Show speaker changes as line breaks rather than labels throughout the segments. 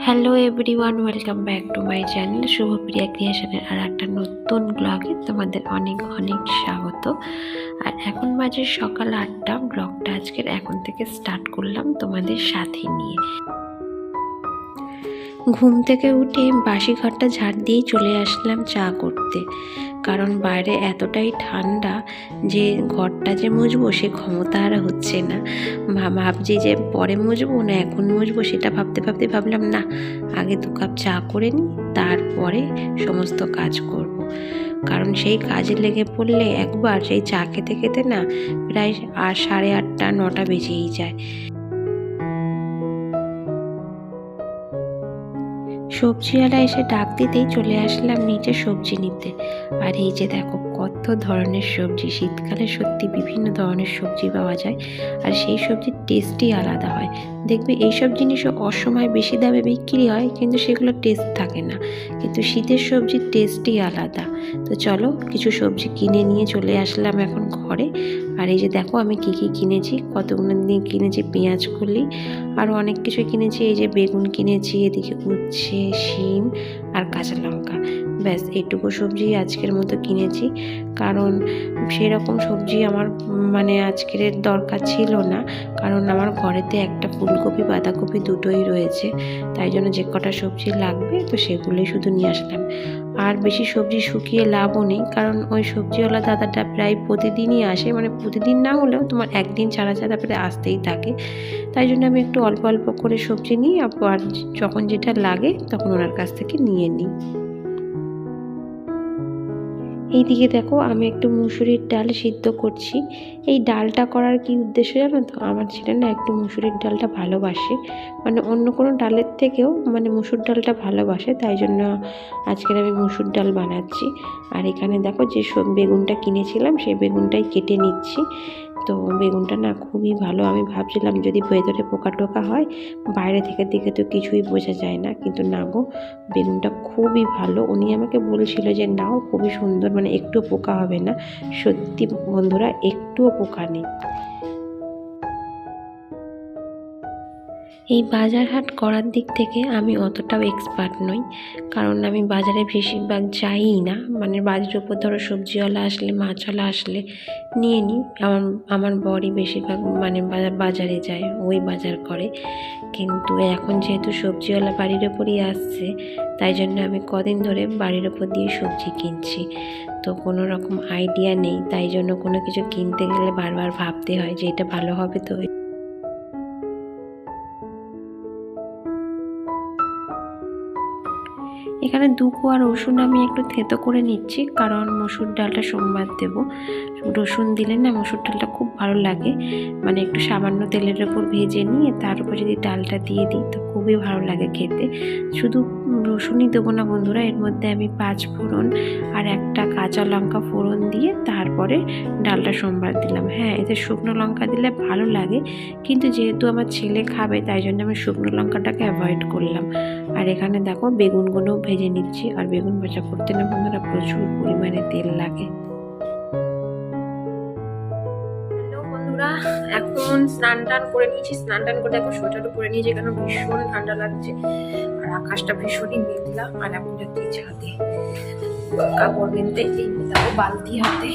Hello everyone welcome back to my channel Shubhapriya ক্রিয়েশনের আর একটা নতুন ব্লগে তোমাদের অনেক অনেক স্বাগত। আর এখন বাজে সকাল আটটা ব্লগটা আজকের এখন থেকে স্টার্ট করলাম তোমাদের সাথে নিয়ে। ঘুম থেকে উঠে বাসি ঘরটা ঝাড় দিয়ে চলে আসলাম চা করতে। কারণ বাইরে এতটাই ঠান্ডা যে ঘরটা যে মুছবো সে ক্ষমতা আর হচ্ছে না। ভাবছি যে পরে মুছবো না এখন মুছবো সেটা ভাবতে ভাবতে ভাবলাম, না, আগে দু কাপ চা করে নিই, তারপরে সমস্ত কাজ করব। কারণ সেই কাজে লেগে পড়লে একবার সেই চা খেতে খেতে না প্রায় আর সাড়ে আটটা, নটা বেজেই যায়। সবজিওয়ালা এসে ডাক দিতেই চলে আসলাম নিচে সবজি নিতে। আর এই যে দেখো কত ধরনের সবজি। শীতকালে সত্যি বিভিন্ন ধরনের সবজি পাওয়া যায় আর সেই সবজির টেস্টই আলাদা হয়। দেখবে এইসব জিনিসও অসময় বেশি দামে বিক্রি হয় কিন্তু সেগুলো টেস্ট থাকে না। কিন্তু শীতের সবজির টেস্টই আলাদা। তো চলো কিছু সবজি কিনে নিয়ে চলে আসলাম এখন ঘরে। আর এই যে দেখো আমি কি কি কিনেছি, কতগুলো দিয়ে কিনেছি, পেঁয়াজ, কলি, আরও অনেক কিছু কিনেছি। এই যে বেগুন কিনেছি, এদিকে উচ্ছে, শিম আর কাঁচা লঙ্কা। ব্যাস, এইটুকু সবজি আজকের মতো কিনেছি। কারণ সেরকম সবজি আমার মানে আজকের দরকার ছিল না। কারণ আমার ঘরেতে একটা ফুলকপি, বাঁধাকপি দুটোই রয়েছে। তাই জন্য যে কটা সবজি লাগবে, তো সেগুলোই শুধু নিয়ে আসলাম। আর বেশি সবজি শুকিয়ে লাভও নেই, কারণ ওই সবজিওয়ালা দাদাটা প্রায় প্রতিদিনই আসে। মানে প্রতিদিন না হলেও তোমার একদিন ছাড়া ছাড়া প্রায় আসতেই থাকে। তাই জন্য আমি একটু অল্প অল্প করে সবজি নিই আর যখন যেটা লাগে তখন ওনার কাছ থেকে নিয়ে নিই। এইদিকে দেখো, আমি একটু মুসুরির ডাল সিদ্ধ করছি। এই ডালটা করার কি উদ্দেশ্য জানো তো? আমার ছেলে না একটু মুসুরির ডালটা ভালোবাসে। মানে অন্য কোনো ডালের থেকেও মানে মুসুর ডালটা ভালোবাসে, তাই জন্য আজকের আমি মুসুর ডাল বানাচ্ছি। আর এখানে দেখো যে বেগুনটা কিনেছিলাম, সেই বেগুনটাই কেটে নিচ্ছি। তো বেগুনটা না খুবই ভালো। আমি ভাবছিলাম যদি ভেতরে পোকা টোকা হয়, বাইরে থেকে দেখে তো কিছুই বোঝা যায় না। কিন্তু না গো, বেগুনটা খুবই ভালো। উনি আমাকে বলছিল যে, নাও, খুবই সুন্দর। মানে একটু পোকা হবে না। সত্যি বন্ধুরা, একটুও পোকা নেই। এই বাজার হাট করার দিক থেকে আমি অতটাও এক্সপার্ট নই। কারণ আমি বাজারে বেশিরভাগ যাইই না। মানে বাজারের উপর ধরো সবজিওয়ালা আসলে, মাছওয়ালা আসলে নিয়ে নিই। আমার আমার বরই বেশিরভাগ মানে বাজার যায়, ওই বাজার করে। কিন্তু এখন যেহেতু সবজিওয়ালা বাড়ির ওপরই আসছে, তাই জন্য আমি কদিন ধরে বাড়ির ওপর দিয়ে সবজি কিনছি। তো কোনো রকম আইডিয়া নেই। তাই জন্য কোনো কিছু কিনতে গেলে বারবার ভাবতে হয় যে এটা ভালো হবে তো এখানে দু কোয়া রসুন আমি একটু থেতো করে নিচ্ছি, কারণ মসুর ডালটা সোমবার দেবো। রসুন দিলে না মসুর ডালটা খুব ভালো লাগে। মানে একটু সামান্য তেলের ওপর ভেজে নিয়ে তার উপর যদি ডালটা দিয়ে দিই তো খুবই ভালো লাগে খেতে। শুধু রসুনই দেবো না বন্ধুরা। এর মধ্যে আমি পাঁচ ফোড়ন আর একটা কাঁচা লঙ্কা ফোড়ন দিয়ে তারপরে ডালটা সোমবার দিলাম। হ্যাঁ এতে শুকনো লঙ্কা দিলে ভালো লাগে। কিন্তু যেহেতু আমার ছেলে খাবে, তাই জন্য আমি শুকনো লঙ্কাটাকে অ্যাভয়েড করলাম। আর এখানে দেখো বেগুনগুলো ভেজে নিচ্ছি। আর বেগুন ভাজা করতে না বন্ধুরা প্রচুর পরিমাণে তেল লাগে। এখন স্নান টান করে নিয়েছি, স্নান টান করে এখন সোয়েটারও পরে নিয়েছি কেন ভীষণ ঠান্ডা লাগছে। আর আকাশটা ভীষণই মেঘলা, আর এখন যাচ্ছি ছাদে কাপড় কিনতে দেখো বালতি হাতে।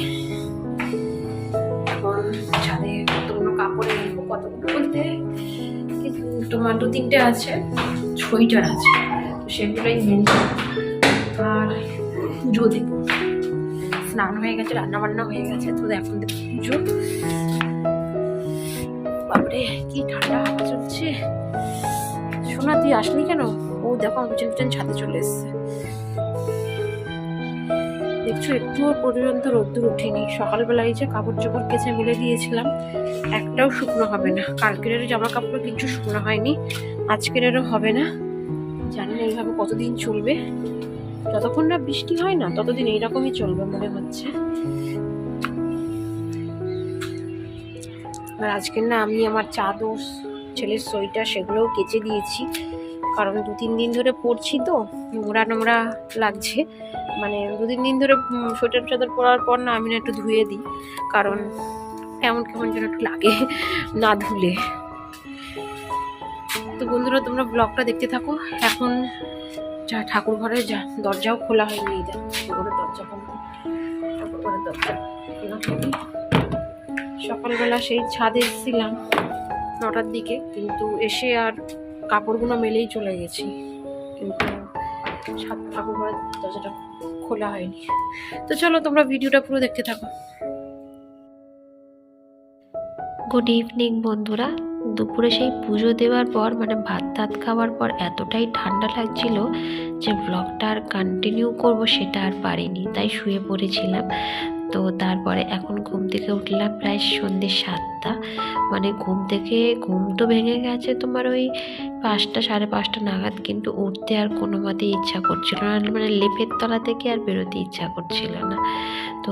এখন ছাদে কতগুলো কাপড়ে নেব কতগুলো বলতে তোমার দু তিনটে আছে, সোয়েটার আছে, তো সেগুলোই মেনছি আর দেবো। স্নান হয়ে গেছে রান্না বান্না হয়ে গেছে, তো এখন পুজো। বাপরে, কি ঠান্ডা চলছে। শোনা তুই আসলি কেন? ও, দেখো, আমার পিছন ছাদে চলে এসছে। দেখছ একটুও পর্যন্ত রোদ্দুর ওঠেনি সকালবেলায় যে কাপড় চোপড় কেচে মেলে দিয়েছিলাম, একটাও শুকনো হবে না। কালকের জামা কাপড় কিছু শুকনো হয়নি আজকেরও হবে না। জানি না এইভাবে কতদিন চলবে। যতক্ষণ না বৃষ্টি হয় না, ততদিন এইরকমই চলবে মনে হচ্ছে। আর আজকে না আমি আমার চাদর, ছেলের সোয়েটার সেগুলোও কেচে দিয়েছি। কারণ দু তিন দিন ধরে পরছি তো, নোংরা নোংরা লাগছে। মানে দু তিন দিন ধরে সোয়েটার চাদর পরার পর না আমি না একটু ধুয়ে দিই। কারণ কেমন কেমন যেন একটু লাগে না ধুলে। তো বন্ধুরা, তোমরা ব্লগটা দেখতে থাকো। এখন যা ঠাকুর ঘরের যা দরজাও খোলা হয়নি। ঘরের দরজা খোলা দরজা খোলা সকালবেলা সেই ছাদে এসেছিলাম নটার দিকে, কিন্তু এসে আর কাপড়গুলো মেলেই চলে গেছি। কিন্তু ছাদ ঠাকুর দরজাটা খোলা হয়নি। তো চলো তোমরা ভিডিওটা পুরো দেখতে থাকো। গুড ইভিনিং বন্ধুরা। দুপুরে সেই পুজো দেওয়ার পর মানে ভাত টাত খাওয়ার পর এতটাই ঠান্ডা লাগছিল যে ব্লগটা আর কন্টিনিউ করব সেটা আর পারিনি। তাই শুয়ে পড়েছিলাম। তো তারপরে এখন ঘুম থেকে উঠলাম প্রায় সন্ধ্যে সাতটা। মানে ঘুম থেকে, ঘুম তো ভেঙে গেছে তোমার ওই পাঁচটা, সাড়ে পাঁচটা নাগাদ, কিন্তু উঠতে আর কোনো মতেই ইচ্ছা করছিল না। মানে লেপের তলা থেকে আর বেরোতে ইচ্ছা করছিল না। তো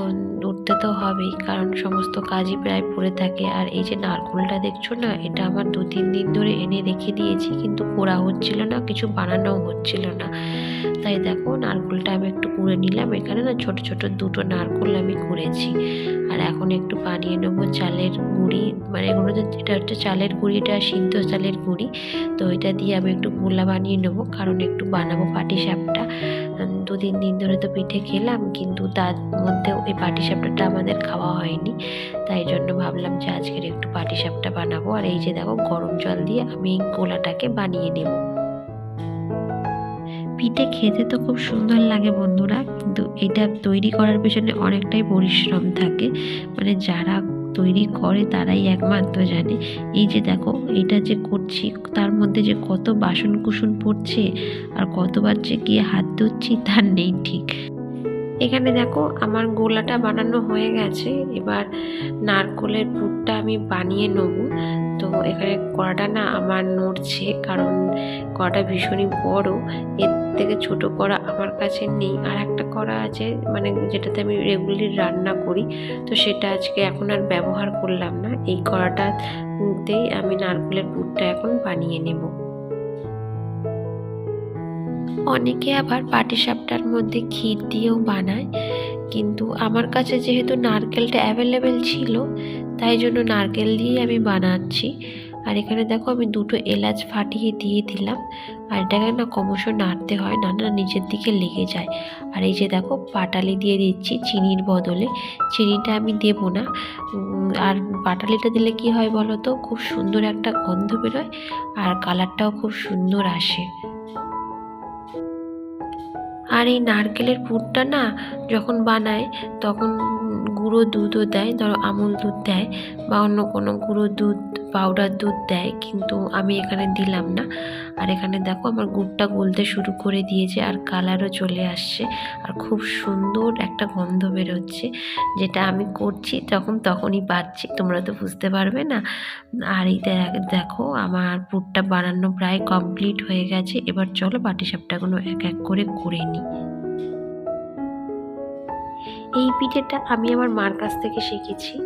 উঠতে তো হবেই, কারণ সমস্ত কাজই প্রায় পড়ে থাকে। আর এই যে নারকোলটা দেখছ না, এটা আমার দু, তিন দিন ধরে এনে রেখে দিয়েছি, কিন্তু কোড়া হচ্ছিল না, কিছু বানানোও হচ্ছিল না। তাই দেখো, নারকোলটা আমি একটু কুড়ে নিলাম। এখানে না ছোট ছোট দুটো নারকোল আমি কুড়েছি। আর এখন একটু বানিয়ে নেব চালের গুঁড়ি। মানে এগুলো এটা হচ্ছে চালের গুঁড়িটা সিদ্ধ চালের গুঁড়ি। তো এটা দিয়ে আমি একটু গোলা বানিয়ে নেব, কারণ একটু বানাবো পাটি সাপটা দু তিন দিন ধরে তো পিঠে খেলাম, কিন্তু তার মধ্যে ওই পাটি সাপটাটা আমাদের খাওয়া হয়নি। তাই জন্য ভাবলাম যে আজকের একটু পাটি সাপটা বানাবো। আর এই যে দেখো, গরম জল দিয়ে আমি এই গোলাটাকে বানিয়ে নেব। পিঠে খেতে তো খুব সুন্দর লাগে বন্ধুরা, কিন্তু এটা তৈরি করার পেছনে অনেকটাই পরিশ্রম থাকে। মানে যারা তৈরি করে তারাই একমাত্র জানে। এই যে দেখো, এটা যে করছি, তার মধ্যে যে কত বাসন কুসন পড়ছে আর কতবার যে গিয়ে হাত ধুচ্ছি, তার নেই ঠিক। এখানে দেখো, আমার গোলাটা বানানো হয়ে গেছে। এবার নারকোলের পুরটা আমি বানিয়ে নেব। তো এখানে কড়াটা না আমার নড়ছে, কারণ কড়াটা ভীষণই বড়। এর থেকে ছোট কড়া আমার কাছে নেই। আর একটা কড়া আছে মানে যেটাতে আমি রেগুলারলি রান্না করি। তো সেটা আজকে এখন আর ব্যবহার করলাম না। এই কড়াটাতেই আমি নারকেলের পুরটা এখন বানিয়ে নেব। অনেকে আবার পাটিসাপটার মধ্যে ক্ষীর দিয়েও বানায়। কিন্তু আমার কাছে যেহেতু নারকেলটা অ্যাভেলেবেল ছিল, তাই জন্য নারকেল দিয়েই আমি বানাচ্ছি। আর এখানে দেখো আমি দুটো এলাচ ফাটিয়ে দিয়ে দিলাম। আর এটাকে না ক্রমশ নাড়তে হয়? না না নিচের দিকে লেগে যায়। আর এই যে দেখো পাটালি দিয়ে দিচ্ছি চিনির বদলে। চিনিটা আমি দেবো না। আর পাটালিটা দিলে কি হয় বলো তো? খুব সুন্দর একটা গন্ধ বেরোয় আর কালারটাও খুব সুন্দর আসে। আর এই নারকেলের পুরটা না যখন বানায়, তখন গুঁড়ো দুধও দেয়, ধরো আমুল দুধ দেয় বা অন্য কোনো গুঁড়ো দুধ পাউডার দুধ দেয়, কিন্তু আমি এখানে দিলাম না। আর এখানে দেখো আমার গুড়টা গলতে শুরু করে দিয়েছে আর কালারও চলে আসছে আর খুব সুন্দর একটা গন্ধ বেরোচ্ছে। যেটা আমি করছি তখন তখনই পাচ্ছি, তোমরা তো বুঝতে পারবে না। আর এই দেখো আমার পুরটা বানানো প্রায় কমপ্লিট হয়ে গেছে। এবার চলো বাটি পাটিসাপটাগুলো এক এক করে করে নিই। এই পিঠেটা আমি আমার মার কাছ থেকে শিখেছি।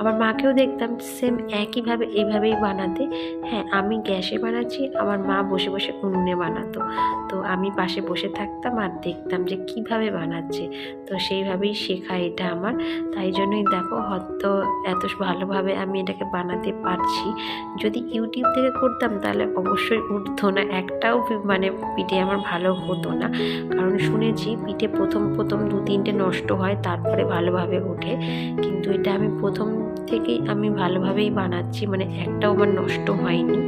আমার মাকেও দেখতাম সেম একইভাবে এইভাবেই বানাতে। হ্যাঁ আমি গ্যাসে বানাচ্ছি, আমার মা বসে বসে উনুনে বানাতো। তো আমি পাশে বসে থাকতাম আর দেখতাম যে কীভাবে বানাচ্ছে। তো সেইভাবেই শেখা এটা আমার। তাই জন্যই দেখো, হয়তো এত ভালোভাবে আমি এটাকে বানাতে পারছি। যদি ইউটিউব থেকে করতাম, তাহলে অবশ্যই উঠতো না, একটাও মানে পিঠে আমার ভালো হতো না। কারণ শুনেছি, পিঠে প্রথম প্রথম দু তিনটে নষ্ট হয় তারপরে ভালোভাবে ওঠে। কিন্তু এটা আমি প্রথম থেকেই আমি ভালোভাবেই বানাচ্ছি মানে একটাও আমার নষ্ট হয়নি।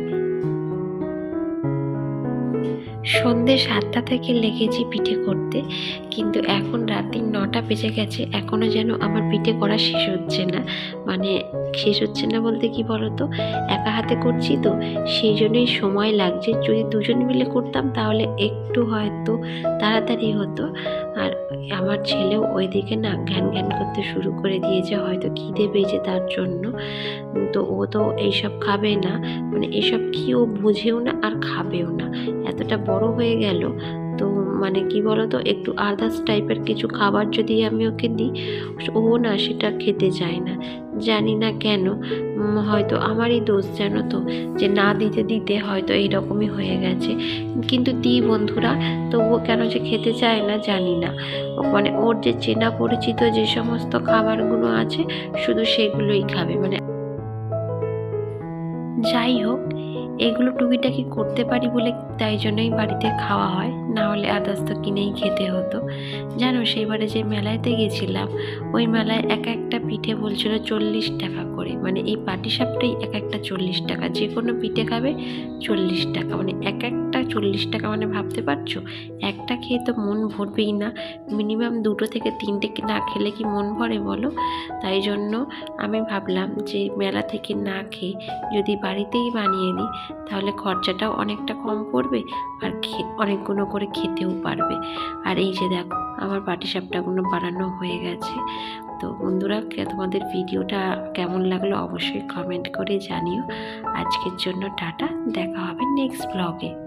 সন্ধ্যে সাতটা থেকে লেগেছি পিঠে করতে। কিন্তু এখন রাত্রি নটা বেজে গেছে এখনও যেন আমার পিঠে করা শেষ হচ্ছে না। মানে শেষ হচ্ছে না বলতে কি বলতো? একা হাতে করছি তো, সেই জন্যই সময় লাগছে। যদি দুজন মিলে করতাম তাহলে একটু হয়তো তাড়াতাড়ি হতো। আর আমার ছেলেও ওইদিকে না ঘ্যান ঘ্যান করতে শুরু করে দিয়েছে, হয়তো খিদে পেয়েছে তার জন্য। তো ও তো এইসব খাবে না। মানে এসব কি ও বুঝেও না আর খাবেও না। এতটা বড় হয়ে গেল তো মানে কি বলতো, একটু আদার্স টাইপের কিছু খাবার যদি আমি ওকে দিই, ও না সেটা খেতে চায় না। জানি না কেন হয়তো আমারই দোষ জানো তো, যে না দিতে দিতে হয়তো এইরকমই হয়ে গেছে। কিন্তু দিই বন্ধুরা, তবুও কেন যে খেতে চায় না জানি না। ও মানে ওর যে চেনা পরিচিত যে সমস্ত খাবারগুলো আছে, শুধু সেগুলোই খাবে। মানে যাই হোক, এগুলো টুকিটাকি করতে পারি বলে তাই জন্যই বাড়িতে খাওয়া হয়। না হলে আদার্স তো কিনেই খেতে হতো। জানো, সেইবারে যে মেলাতে গেছিলাম, ওই মেলায় এক একটা পিঠে বলছিল চল্লিশ টাকা করে। মানে এই পাটিসাপটাই এক একটা চল্লিশ টাকা, যে কোনো পিঠে খাবে চল্লিশ টাকা। মানে এক একটা চল্লিশ টাকা মানে ভাবতে পারছ? একটা খেয়ে তো মন ভরবেই না। মিনিমাম দুটো থেকে তিনটে না খেলে কি মন ভরে বলো? তাই জন্য আমি ভাবলাম যে মেলা থেকে না খেয়ে যদি বাড়িতেই বানিয়ে নিই, তাহলে খরচাটাও অনেকটা কম পড়বে আর খে অনেকগুলো করে খেতেও পারবে। আর এই যে দেখো, আমার পাটিসাপটাগুলো বানানো হয়ে গেছে। তো বন্ধুরা তোমাদের ভিডিওটা কেমন লাগল অবশ্যই কমেন্ট করে জানিও। আজকের জন্য টাটা, দেখা হবে নেক্সট ব্লগে